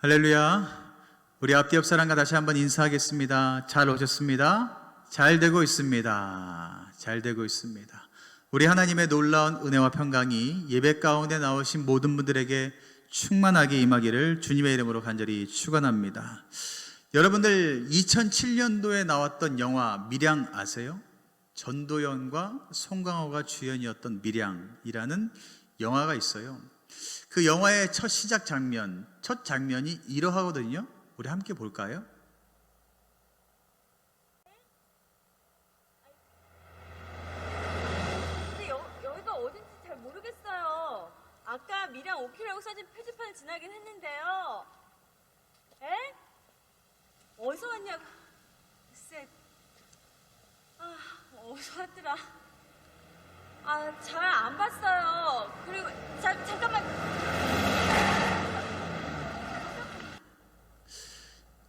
할렐루야. 우리 앞뒤 옆 사람과 다시 한번 인사하겠습니다. 잘 오셨습니다. 잘 되고 있습니다. 잘 되고 있습니다. 우리 하나님의 놀라운 은혜와 평강이 예배 가운데 나오신 모든 분들에게 충만하게 임하기를 주님의 이름으로 간절히 축원합니다. 여러분들 2007년도에 나왔던 영화 밀양 아세요? 전도연과 송강호가 주연이었던 밀양이라는 영화가 있어요. 그 영화의 첫 시작 장면, 첫 장면이 이러하거든요. 우리 함께 볼까요? 근데 여, 여기가 어딘지 잘 모르겠어요. 아까 미량 오키라고 써진 표지판을 지나긴 했는데요. 에? 어디서 왔냐고. 글쎄. 아, 어디서 왔더라. 아, 잘 안 봤어요. 그리고, 자, 잠깐만.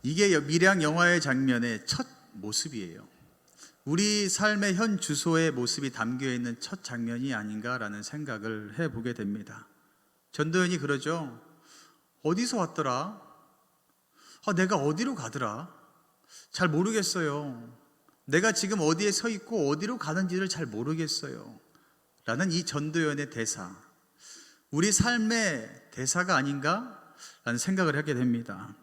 이게 밀양 영화의 장면의 첫 모습이에요. 우리 삶의 현 주소의 모습이 담겨 있는 첫 장면이 아닌가라는 생각을 해보게 됩니다. 전도연이 그러죠. 어디서 왔더라? 아, 내가 어디로 가더라? 잘 모르겠어요. 내가 지금 어디에 서 있고 어디로 가는지를 잘 모르겠어요. 라는 이 전도연의 대사. 우리 삶의 대사가 아닌가? 라는 생각을 하게 됩니다.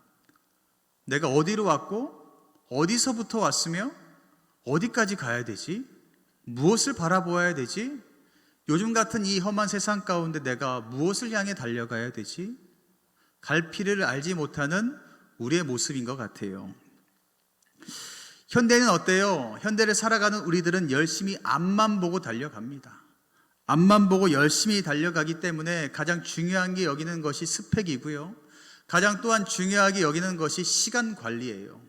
내가 어디로 왔고 어디서부터 왔으며 어디까지 가야 되지? 무엇을 바라보아야 되지? 요즘 같은 이 험한 세상 가운데 내가 무엇을 향해 달려가야 되지? 갈피를 알지 못하는 우리의 모습인 것 같아요. 현대는 어때요? 현대를 살아가는 우리들은 열심히 앞만 보고 달려갑니다. 앞만 보고 열심히 달려가기 때문에 가장 중요한 게 여기는 것이 스펙이고요. 가장 또한 중요하게 여기는 것이 시간 관리예요.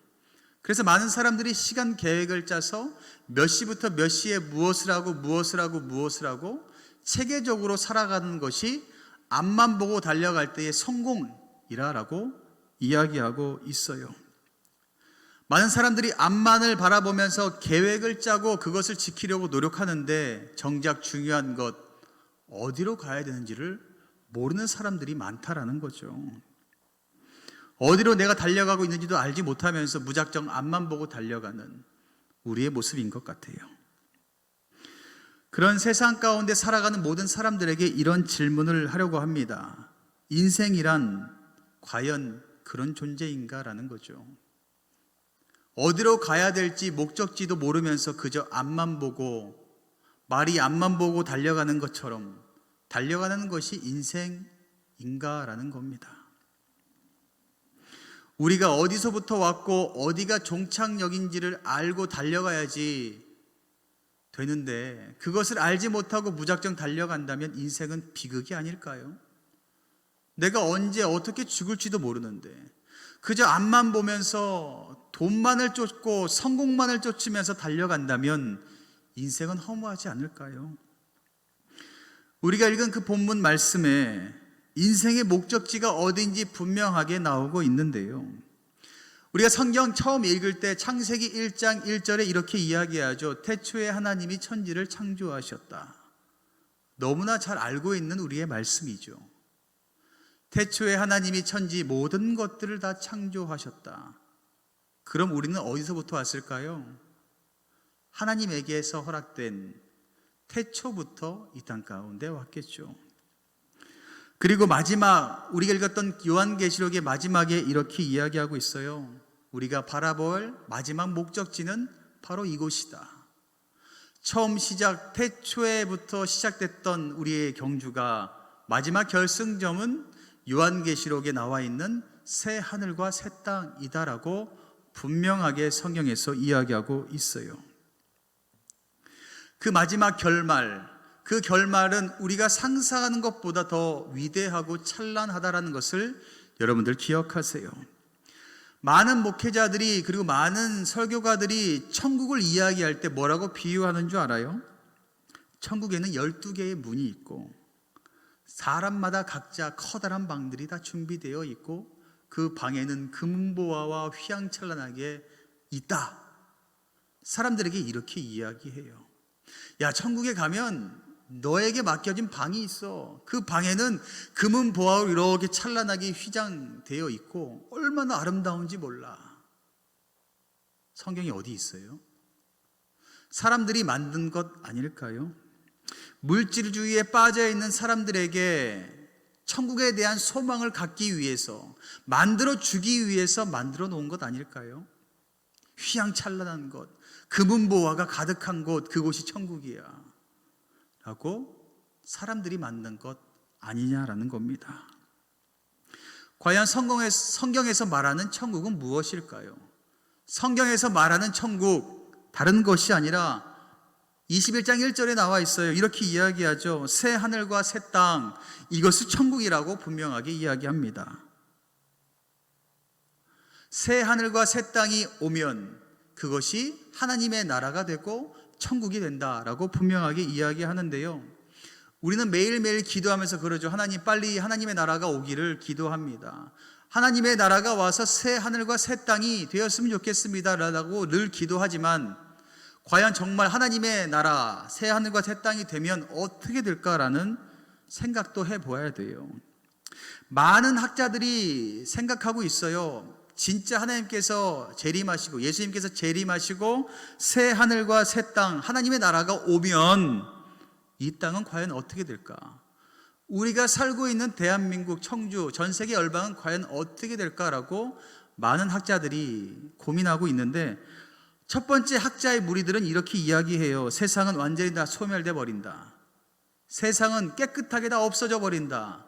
그래서 많은 사람들이 시간 계획을 짜서 몇 시부터 몇 시에 무엇을 하고 무엇을 하고 무엇을 하고 체계적으로 살아가는 것이 앞만 보고 달려갈 때의 성공이라라고 이야기하고 있어요. 많은 사람들이 앞만을 바라보면서 계획을 짜고 그것을 지키려고 노력하는데 정작 중요한 것 어디로 가야 되는지를 모르는 사람들이 많다라는 거죠. 어디로 내가 달려가고 있는지도 알지 못하면서 무작정 앞만 보고 달려가는 우리의 모습인 것 같아요. 그런 세상 가운데 살아가는 모든 사람들에게 이런 질문을 하려고 합니다. 인생이란 과연 그런 존재인가라는 거죠. 어디로 가야 될지 목적지도 모르면서 그저 앞만 보고 말이 앞만 보고 달려가는 것처럼 달려가는 것이 인생인가라는 겁니다. 우리가 어디서부터 왔고 어디가 종착역인지를 알고 달려가야지 되는데 그것을 알지 못하고 무작정 달려간다면 인생은 비극이 아닐까요? 내가 언제 어떻게 죽을지도 모르는데 그저 앞만 보면서 돈만을 쫓고 성공만을 쫓으면서 달려간다면 인생은 허무하지 않을까요? 우리가 읽은 그 본문 말씀에 인생의 목적지가 어딘지 분명하게 나오고 있는데요. 우리가 성경 처음 읽을 때 창세기 1장 1절에 이렇게 이야기하죠. 태초에 하나님이 천지를 창조하셨다. 너무나 잘 알고 있는 우리의 말씀이죠. 태초에 하나님이 천지 모든 것들을 다 창조하셨다. 그럼 우리는 어디서부터 왔을까요? 하나님에게서 허락된 태초부터 이 땅 가운데 왔겠죠. 그리고 마지막 우리가 읽었던 요한계시록의 마지막에 이렇게 이야기하고 있어요. 우리가 바라볼 마지막 목적지는 바로 이곳이다. 처음 시작 태초에부터 시작됐던 우리의 경주가 마지막 결승점은 요한계시록에 나와 있는 새 하늘과 새 땅이다라고 분명하게 성경에서 이야기하고 있어요. 그 마지막 결말, 그 결말은 우리가 상상하는 것보다 더 위대하고 찬란하다라는 것을 여러분들 기억하세요. 많은 목회자들이 그리고 많은 설교가들이 천국을 이야기할 때 뭐라고 비유하는 줄 알아요? 천국에는 12개의 문이 있고 사람마다 각자 커다란 방들이 다 준비되어 있고 그 방에는 금보화와 휘황찬란하게 있다. 사람들에게 이렇게 이야기해요. 야, 천국에 가면 너에게 맡겨진 방이 있어. 그 방에는 금은 보화로 이렇게 찬란하게 휘장되어 있고 얼마나 아름다운지 몰라. 성경이 어디 있어요? 사람들이 만든 것 아닐까요? 물질주의에 빠져 있는 사람들에게 천국에 대한 소망을 갖기 위해서 만들어 주기 위해서 만들어 놓은 것 아닐까요? 휘황찬란한 곳, 금은보화가 가득한 곳, 그곳이 천국이야. 라고 사람들이 만든 것 아니냐라는 겁니다. 과연 성경에서, 말하는 천국은 무엇일까요? 성경에서 말하는 천국, 다른 것이 아니라 21장 1절에 나와 있어요. 이렇게 이야기하죠. 새 하늘과 새 땅, 이것을 천국이라고 분명하게 이야기합니다. 새 하늘과 새 땅이 오면 그것이 하나님의 나라가 되고 천국이 된다라고 분명하게 이야기하는데요. 우리는 매일매일 기도하면서 그러죠. 하나님 빨리 하나님의 나라가 오기를 기도합니다. 하나님의 나라가 와서 새 하늘과 새 땅이 되었으면 좋겠습니다라고 늘 기도하지만 과연 정말 하나님의 나라 새 하늘과 새 땅이 되면 어떻게 될까라는 생각도 해 보아야 돼요. 많은 학자들이 생각하고 있어요. 진짜 하나님께서 재림하시고 예수님께서 재림하시고 새 하늘과 새 땅 하나님의 나라가 오면 이 땅은 과연 어떻게 될까? 우리가 살고 있는 대한민국 청주 전 세계 열방은 과연 어떻게 될까라고 많은 학자들이 고민하고 있는데 첫 번째 학자의 무리들은 이렇게 이야기해요. 세상은 완전히 다 소멸돼 버린다. 세상은 깨끗하게 다 없어져 버린다.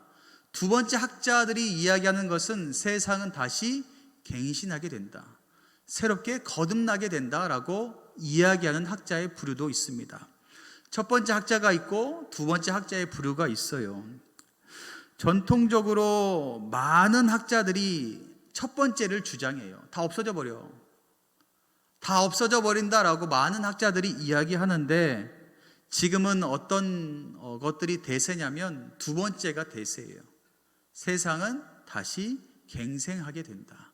두 번째 학자들이 이야기하는 것은 세상은 다시 갱신하게 된다. 새롭게 거듭나게 된다라고 이야기하는 학자의 부류도 있습니다. 첫 번째 학자가 있고 두 번째 학자의 부류가 있어요. 전통적으로 많은 학자들이 첫 번째를 주장해요. 다 없어져 버려. 다 없어져 버린다라고 많은 학자들이 이야기하는데 지금은 어떤 어, 것들이 대세냐면 두 번째가 대세예요. 세상은 다시 갱생하게 된다.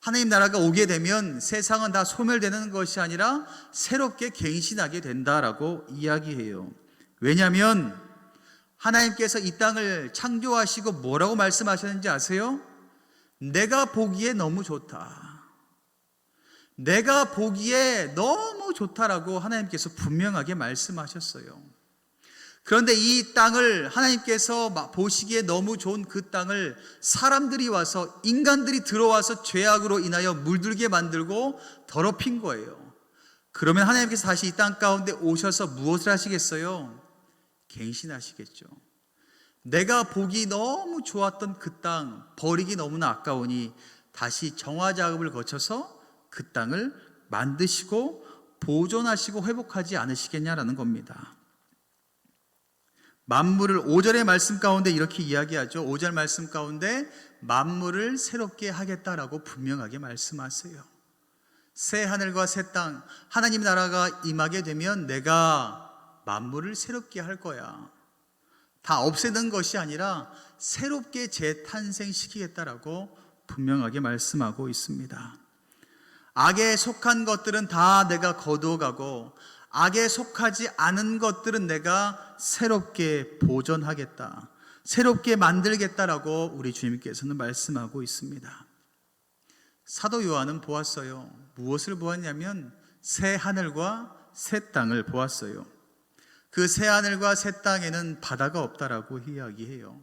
하나님 나라가 오게 되면 세상은 다 소멸되는 것이 아니라 새롭게 갱신하게 된다라고 이야기해요. 왜냐하면 하나님께서 이 땅을 창조하시고 뭐라고 말씀하셨는지 아세요? 내가 보기에 너무 좋다. 내가 보기에 너무 좋다라고 하나님께서 분명하게 말씀하셨어요. 그런데 이 땅을 하나님께서 보시기에 너무 좋은 그 땅을 사람들이 와서 인간들이 들어와서 죄악으로 인하여 물들게 만들고 더럽힌 거예요. 그러면 하나님께서 다시 이 땅 가운데 오셔서 무엇을 하시겠어요? 갱신하시겠죠. 내가 보기 너무 좋았던 그 땅 버리기 너무나 아까우니 다시 정화 작업을 거쳐서 그 땅을 만드시고 보존하시고 회복하지 않으시겠냐라는 겁니다. 만물을 5절의 말씀 가운데 이렇게 이야기하죠. 5절 말씀 가운데 만물을 새롭게 하겠다라고 분명하게 말씀하세요. 새 하늘과 새 땅, 하나님 나라가 임하게 되면 내가 만물을 새롭게 할 거야. 다 없애는 것이 아니라 새롭게 재탄생시키겠다라고 분명하게 말씀하고 있습니다. 악에 속한 것들은 다 내가 거두어가고 악에 속하지 않은 것들은 내가 새롭게 보존하겠다. 새롭게 만들겠다라고 우리 주님께서는 말씀하고 있습니다. 사도 요한은 보았어요. 무엇을 보았냐면 새 하늘과 새 땅을 보았어요. 그 새 하늘과 새 땅에는 바다가 없다라고 이야기해요.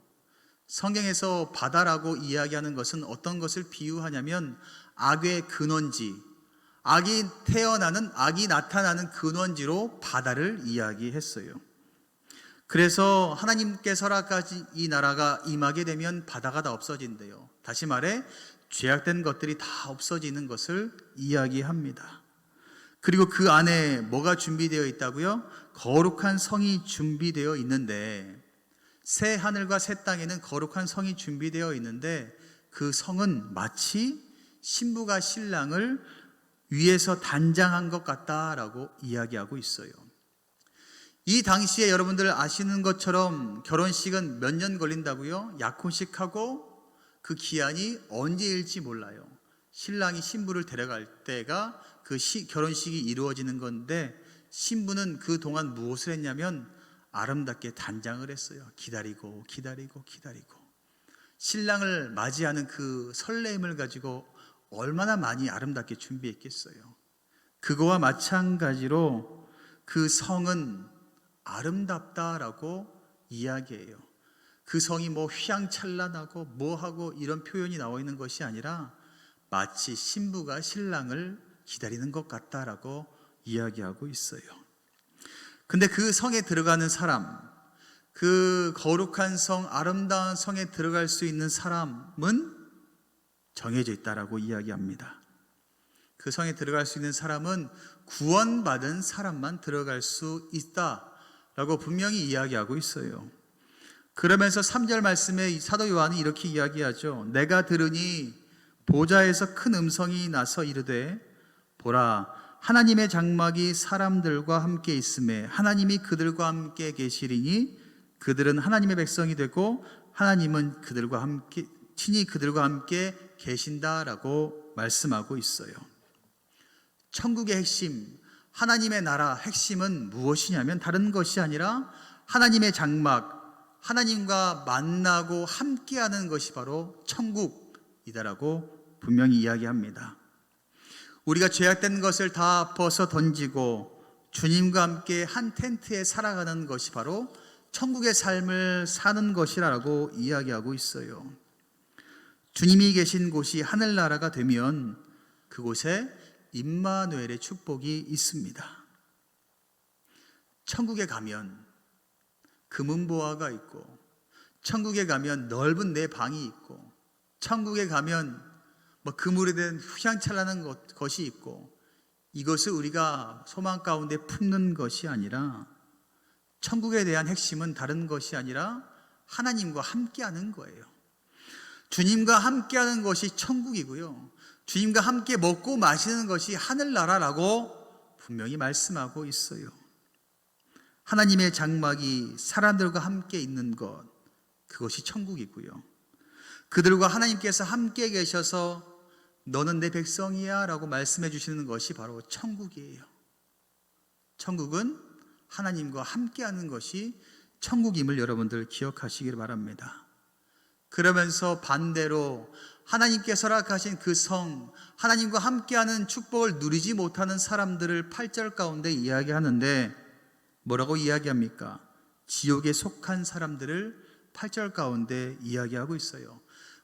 성경에서 바다라고 이야기하는 것은 어떤 것을 비유하냐면 악의 근원지, 악이 태어나는, 악이 나타나는 근원지로 바다를 이야기했어요. 그래서 하나님께 서락까지 이 나라가 임하게 되면 바다가 다 없어진대요. 다시 말해, 죄악된 것들이 다 없어지는 것을 이야기합니다. 그리고 그 안에 뭐가 준비되어 있다고요? 거룩한 성이 준비되어 있는데, 새 하늘과 새 땅에는 거룩한 성이 준비되어 있는데, 그 성은 마치 신부가 신랑을 위에서 단장한 것 같다라고 이야기하고 있어요. 이 당시에 여러분들 아시는 것처럼 결혼식은 몇 년 걸린다고요? 약혼식하고 그 기한이 언제일지 몰라요. 신랑이 신부를 데려갈 때가 그 시, 결혼식이 이루어지는 건데 신부는 그 동안 무엇을 했냐면 아름답게 단장을 했어요. 기다리고 기다리고 기다리고 신랑을 맞이하는 그 설레임을 가지고 얼마나 많이 아름답게 준비했겠어요. 그거와 마찬가지로 그 성은 아름답다라고 이야기해요. 그 성이 뭐 휘황찬란하고 뭐하고 이런 표현이 나와 있는 것이 아니라 마치 신부가 신랑을 기다리는 것 같다라고 이야기하고 있어요. 근데 그 성에 들어가는 사람, 그 거룩한 성, 아름다운 성에 들어갈 수 있는 사람은 정해져 있다라고 이야기합니다. 그 성에 들어갈 수 있는 사람은 구원받은 사람만 들어갈 수 있다라고 분명히 이야기하고 있어요. 그러면서 3절 말씀에 사도 요한은 이렇게 이야기하죠. 내가 들으니 보좌에서 큰 음성이 나서 이르되 보라 하나님의 장막이 사람들과 함께 있음에 하나님이 그들과 함께 계시리니 그들은 하나님의 백성이 되고 하나님은 그들과 함께 친히 그들과 함께 계신다라고 말씀하고 있어요. 천국의 핵심, 하나님의 나라 핵심은 무엇이냐면 다른 것이 아니라 하나님의 장막, 하나님과 만나고 함께하는 것이 바로 천국이다라고 분명히 이야기합니다. 우리가 죄악된 것을 다 벗어 던지고 주님과 함께 한 텐트에 살아가는 것이 바로 천국의 삶을 사는 것이라고 이야기하고 있어요. 주님이 계신 곳이 하늘나라가 되면 그곳에 임마누엘의 축복이 있습니다. 천국에 가면 금은보화가 있고 천국에 가면 넓은 내 방이 있고 천국에 가면 뭐 그물에 된 것, 것이 있고 이것을 우리가 소망 가운데 품는 것이 아니라 천국에 대한 핵심은 다른 것이 아니라 하나님과 함께하는 거예요. 주님과 함께하는 것이 천국이고요. 주님과 함께 먹고 마시는 것이 하늘나라라고 분명히 말씀하고 있어요. 하나님의 장막이 사람들과 함께 있는 것, 그것이 천국이고요. 그들과 하나님께서 함께 계셔서 너는 내 백성이야 라고 말씀해 주시는 것이 바로 천국이에요. 천국은 하나님과 함께 하는 것이 천국임을 여러분들 기억하시길 바랍니다. 그러면서 반대로 하나님께서 허락하신 그 성, 하나님과 함께하는 축복을 누리지 못하는 사람들을 8절 가운데 이야기하는데 뭐라고 이야기합니까? 지옥에 속한 사람들을 8절 가운데 이야기하고 있어요.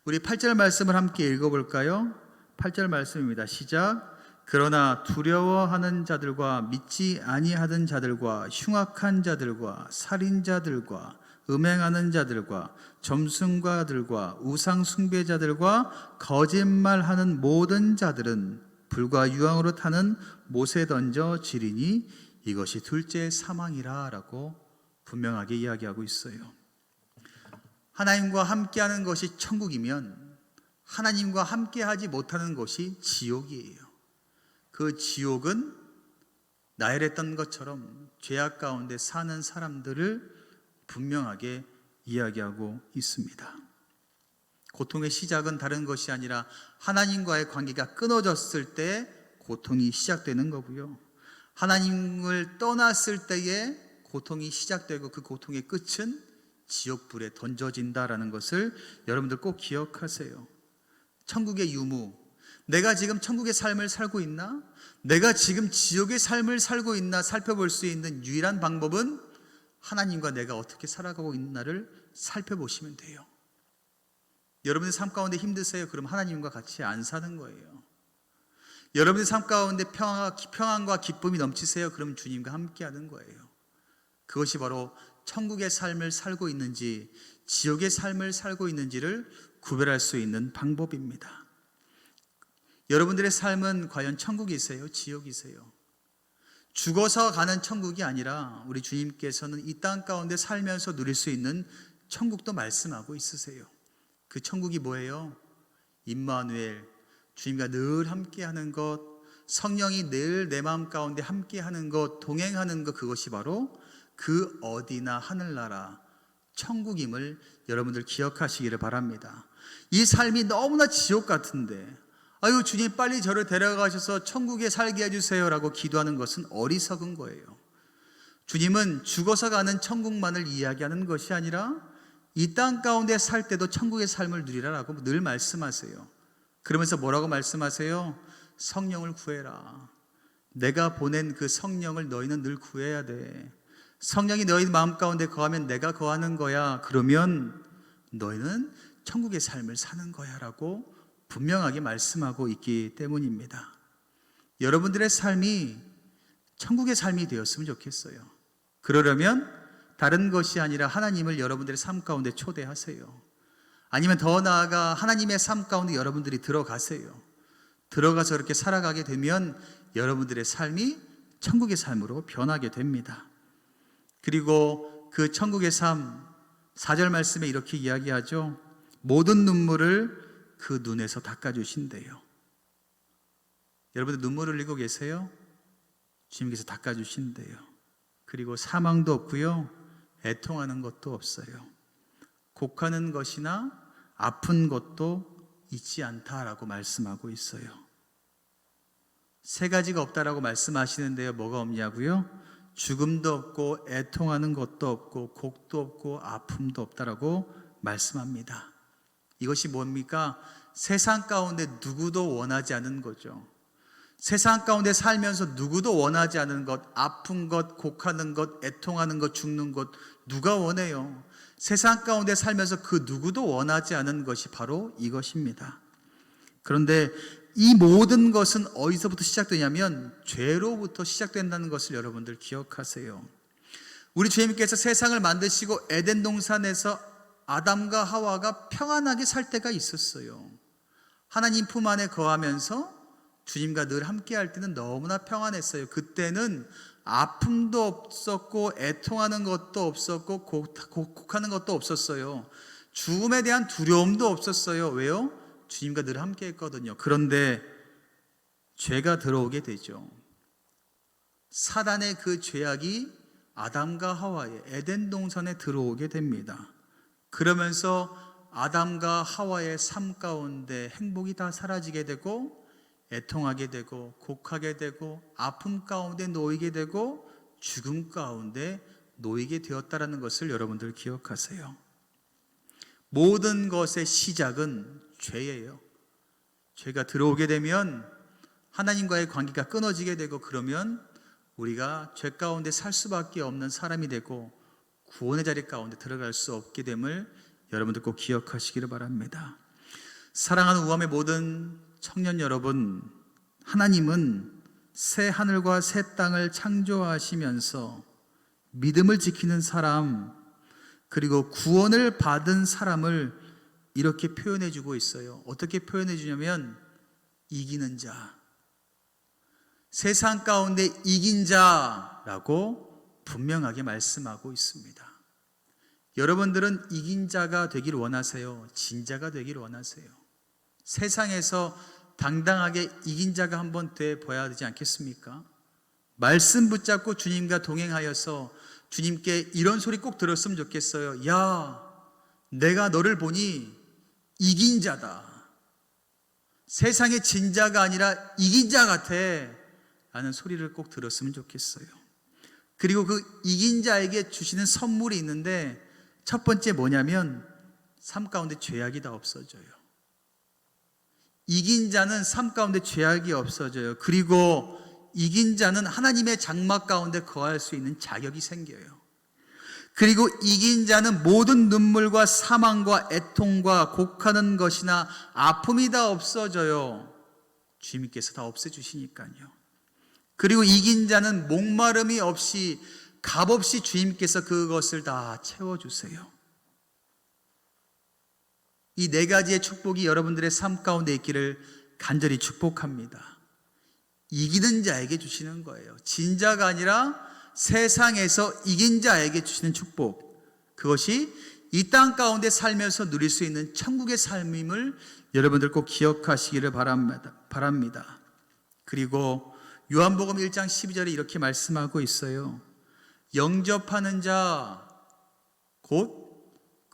우리 8절 말씀을 함께 읽어볼까요? 8절 말씀입니다. 시작. 그러나 두려워하는 자들과 믿지 아니하던 자들과 흉악한 자들과 살인자들과 음행하는 자들과 점승과들과 우상 숭배자들과 거짓말하는 모든 자들은 불과 유황으로 타는 못에 던져 지리니 이것이 둘째 사망이라라고 분명하게 이야기하고 있어요. 하나님과 함께하는 것이 천국이면 하나님과 함께하지 못하는 것이 지옥이에요. 그 지옥은 나열했던 것처럼 죄악 가운데 사는 사람들을 분명하게 이야기하고 있습니다. 고통의 시작은 다른 것이 아니라 하나님과의 관계가 끊어졌을 때 고통이 시작되는 거고요. 하나님을 떠났을 때에 고통이 시작되고 그 고통의 끝은 지옥불에 던져진다라는 것을 여러분들 꼭 기억하세요. 천국의 유무, 내가 지금 천국의 삶을 살고 있나? 내가 지금 지옥의 삶을 살고 있나 살펴볼 수 있는 유일한 방법은 하나님과 내가 어떻게 살아가고 있나를 살펴보시면 돼요. 여러분의 삶 가운데 힘드세요? 그럼 하나님과 같이 안 사는 거예요. 여러분의 삶 가운데 평안과 기쁨이 넘치세요? 그럼 주님과 함께 하는 거예요. 그것이 바로 천국의 삶을 살고 있는지 지옥의 삶을 살고 있는지를 구별할 수 있는 방법입니다. 여러분들의 삶은 과연 천국이세요? 지옥이세요? 죽어서 가는 천국이 아니라 우리 주님께서는 이 땅 가운데 살면서 누릴 수 있는 천국도 말씀하고 있으세요. 그 천국이 뭐예요? 임마누엘, 주님과 늘 함께하는 것, 성령이 늘 내 마음 가운데 함께하는 것, 동행하는 것 그것이 바로 그 어디나 하늘나라 천국임을 여러분들 기억하시기를 바랍니다. 이 삶이 너무나 지옥 같은데 아유 주님 빨리 저를 데려가셔서 천국에 살게 해주세요라고 기도하는 것은 어리석은 거예요. 주님은 죽어서 가는 천국만을 이야기하는 것이 아니라 이 땅 가운데 살 때도 천국의 삶을 누리라라고 늘 말씀하세요. 그러면서 뭐라고 말씀하세요? 성령을 구해라. 내가 보낸 그 성령을 너희는 늘 구해야 돼. 성령이 너희 마음 가운데 거하면 내가 거하는 거야. 그러면 너희는 천국의 삶을 사는 거야라고 분명하게 말씀하고 있기 때문입니다. 여러분들의 삶이 천국의 삶이 되었으면 좋겠어요. 그러려면 다른 것이 아니라 하나님을 여러분들의 삶 가운데 초대하세요. 아니면 더 나아가 하나님의 삶 가운데 여러분들이 들어가세요. 들어가서 그렇게 살아가게 되면 여러분들의 삶이 천국의 삶으로 변하게 됩니다. 그리고 그 천국의 삶, 4절 말씀에 이렇게 이야기하죠. 모든 눈물을 그 눈에서 닦아주신대요. 여러분들 눈물 흘리고 계세요? 주님께서 닦아주신대요. 그리고 사망도 없고요. 애통하는 것도 없어요. 곡하는 것이나 아픈 것도 있지 않다라고 말씀하고 있어요. 세 가지가 없다라고 말씀하시는데요. 뭐가 없냐고요? 죽음도 없고 애통하는 것도 없고 곡도 없고 아픔도 없다라고 말씀합니다. 이것이 뭡니까? 세상 가운데 누구도 원하지 않은 거죠. 세상 가운데 살면서 누구도 원하지 않은 것, 아픈 것, 곡하는 것, 애통하는 것, 죽는 것, 누가 원해요? 세상 가운데 살면서 그 누구도 원하지 않은 것이 바로 이것입니다. 그런데 이 모든 것은 어디서부터 시작되냐면 죄로부터 시작된다는 것을 여러분들 기억하세요. 우리 주님께서 세상을 만드시고 에덴 동산에서 아담과 하와가 평안하게 살 때가 있었어요. 하나님 품 안에 거하면서 주님과 늘 함께 할 때는 너무나 평안했어요. 그때는 아픔도 없었고 애통하는 것도 없었고 곡- 곡- 곡하는 것도 없었어요. 죽음에 대한 두려움도 없었어요. 왜요? 주님과 늘 함께 했거든요. 그런데 죄가 들어오게 되죠. 사단의 그 죄악이 아담과 하와의 에덴 동산에 들어오게 됩니다. 그러면서 아담과 하와의 삶 가운데 행복이 다 사라지게 되고 애통하게 되고 곡하게 되고 아픔 가운데 놓이게 되고 죽음 가운데 놓이게 되었다라는 것을 여러분들 기억하세요. 모든 것의 시작은 죄예요. 죄가 들어오게 되면 하나님과의 관계가 끊어지게 되고 그러면 우리가 죄 가운데 살 수밖에 없는 사람이 되고 구원의 자리 가운데 들어갈 수 없게 됨을 여러분들 꼭 기억하시기를 바랍니다. 사랑하는 우함의 모든 청년 여러분, 하나님은 새 하늘과 새 땅을 창조하시면서 믿음을 지키는 사람, 그리고 구원을 받은 사람을 이렇게 표현해 주고 있어요. 어떻게 표현해 주냐면, 이기는 자. 세상 가운데 이긴 자라고 분명하게 말씀하고 있습니다. 여러분들은 이긴 자가 되길 원하세요? 진자가 되길 원하세요? 세상에서 당당하게 이긴 자가 한 번 돼 보아야 되지 않겠습니까? 말씀 붙잡고 주님과 동행하여서 주님께 이런 소리 꼭 들었으면 좋겠어요. 야, 내가 너를 보니 이긴 자다. 세상의 진자가 아니라 이긴 자 같아. 라는 소리를 꼭 들었으면 좋겠어요. 그리고 그 이긴 자에게 주시는 선물이 있는데 첫 번째 뭐냐면 삶 가운데 죄악이 다 없어져요. 이긴 자는 삶 가운데 죄악이 없어져요. 그리고 이긴 자는 하나님의 장막 가운데 거할 수 있는 자격이 생겨요. 그리고 이긴 자는 모든 눈물과 사망과 애통과 곡하는 것이나 아픔이 다 없어져요. 주님께서 다 없애주시니까요. 그리고 이긴 자는 목마름이 없이 값없이 주님께서 그것을 다 채워주세요. 이 네 가지의 축복이 여러분들의 삶 가운데 있기를 간절히 축복합니다. 이기는 자에게 주시는 거예요. 진자가 아니라 세상에서 이긴 자에게 주시는 축복. 그것이 이 땅 가운데 살면서 누릴 수 있는 천국의 삶임을 여러분들 꼭 기억하시기를 바랍니다. 바랍니다. 그리고 요한복음 1장 12절에 이렇게 말씀하고 있어요. 영접하는 자, 곧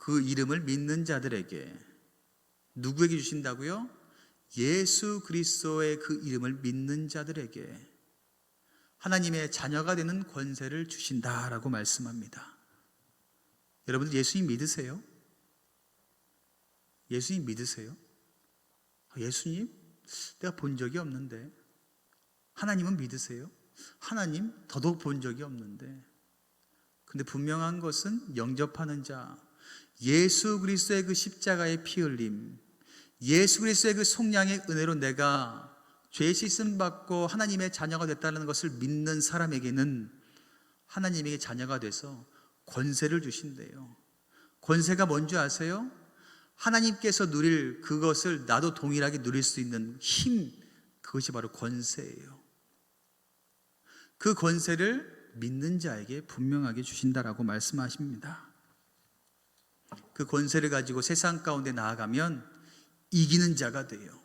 그 이름을 믿는 자들에게 누구에게 주신다고요? 예수 그리스도의 그 이름을 믿는 자들에게 하나님의 자녀가 되는 권세를 주신다라고 말씀합니다. 여러분들 예수님 믿으세요? 예수님 믿으세요? 아, 예수님? 내가 본 적이 없는데. 하나님은 믿으세요? 하나님 더더욱 본 적이 없는데. 근데 분명한 것은 영접하는 자, 예수 그리스도의 그 십자가의 피 흘림, 예수 그리스도의 그 속량의 은혜로 내가 죄 씻음 받고 하나님의 자녀가 됐다는 것을 믿는 사람에게는 하나님에게 자녀가 돼서 권세를 주신대요. 권세가 뭔지 아세요? 하나님께서 누릴 그것을 나도 동일하게 누릴 수 있는 힘, 그것이 바로 권세예요. 그 권세를 믿는 자에게 분명하게 주신다라고 말씀하십니다. 그 권세를 가지고 세상 가운데 나아가면 이기는 자가 돼요.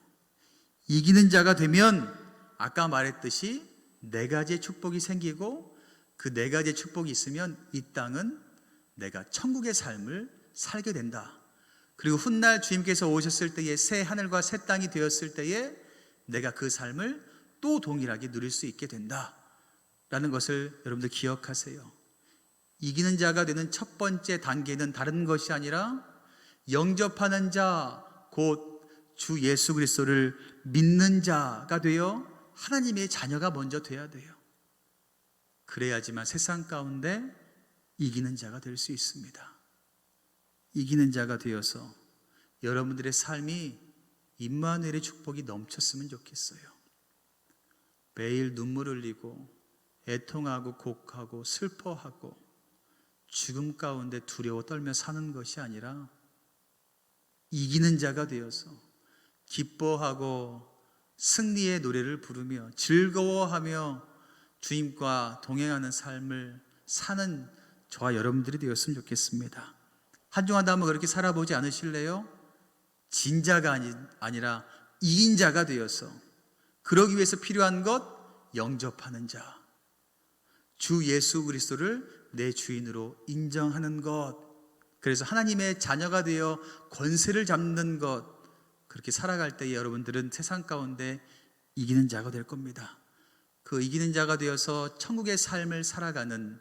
이기는 자가 되면 아까 말했듯이 네 가지의 축복이 생기고 그 네 가지의 축복이 있으면 이 땅은 내가 천국의 삶을 살게 된다. 그리고 훗날 주님께서 오셨을 때에 새 하늘과 새 땅이 되었을 때에 내가 그 삶을 또 동일하게 누릴 수 있게 된다. 라는 것을 여러분들 기억하세요. 이기는 자가 되는 첫 번째 단계는 다른 것이 아니라 영접하는 자, 곧 주 예수 그리스도를 믿는 자가 되어 하나님의 자녀가 먼저 돼야 돼요. 그래야지만 세상 가운데 이기는 자가 될 수 있습니다. 이기는 자가 되어서 여러분들의 삶이 임마누엘의 축복이 넘쳤으면 좋겠어요. 매일 눈물 흘리고 애통하고 곡하고 슬퍼하고 죽음 가운데 두려워 떨며 사는 것이 아니라 이기는 자가 되어서 기뻐하고 승리의 노래를 부르며 즐거워하며 주님과 동행하는 삶을 사는 저와 여러분들이 되었으면 좋겠습니다. 한중하다 한번 그렇게 살아보지 않으실래요? 진자가 아니, 아니라 이긴 자가 되어서 그러기 위해서 필요한 것 영접하는 자. 주 예수 그리스도를 내 주인으로 인정하는 것. 그래서 하나님의 자녀가 되어 권세를 잡는 것. 그렇게 살아갈 때 여러분들은 세상 가운데 이기는 자가 될 겁니다. 그 이기는 자가 되어서 천국의 삶을 살아가는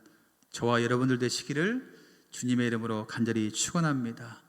저와 여러분들 되시기를 주님의 이름으로 간절히 축원합니다.